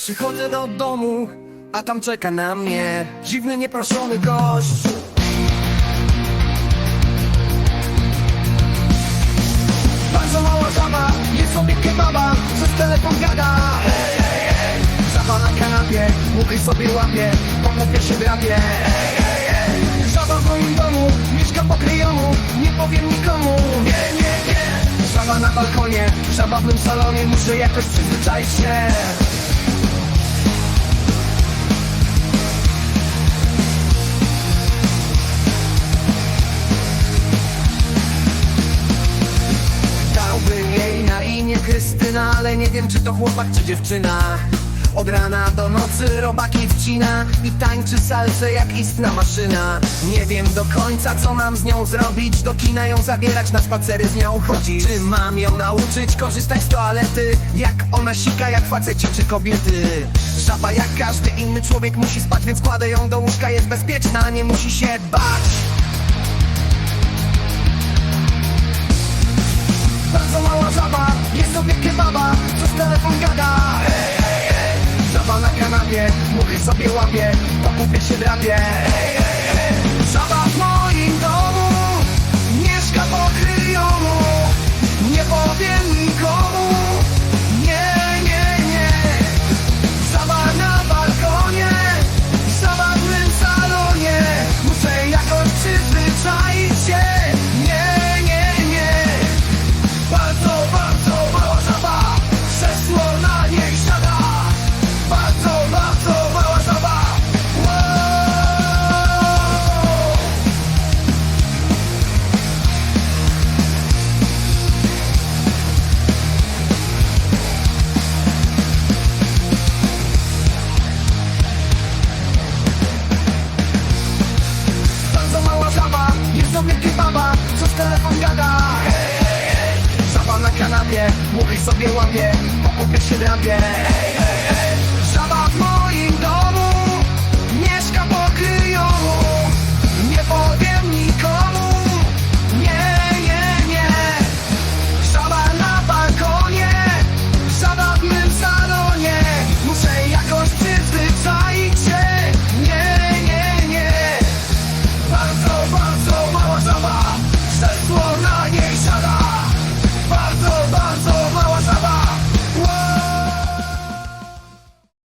Przychodzę do domu, a tam czeka na mnie dziwny, nieproszony gość. Bardzo mała żaba, jest sobie kebaba, przez telefon gada. Hej, hej, hej. Żaba na kanapie, muchy sobie łapie, pomówię się drapie. Hej, hej, hej. Żaba w moim domu, mieszka po kryjomu, nie powiem nikomu. Nie, nie, nie. Żaba na balkonie, żaba w mym salonie, muszę jakoś przyzwyczaić się. Krystyna Ale nie wiem czy to chłopak czy dziewczyna. Od rana do nocy robaki wcina I tańczy salsę jak istna maszyna. Nie wiem do końca co mam z nią zrobić. Do kina ją zabierać, na spacery z nią chodzić. Czy mam ją nauczyć korzystać z toalety? Jak ona sika jak faceci czy kobiety? Żaba jak każdy inny człowiek musi spać Więc kładę ją do łóżka, jest bezpieczna Nie musi się bać sobie łapie Po się drapie. Hej, hej Żaba hej, hej Żaba na kanapie, muchy sobie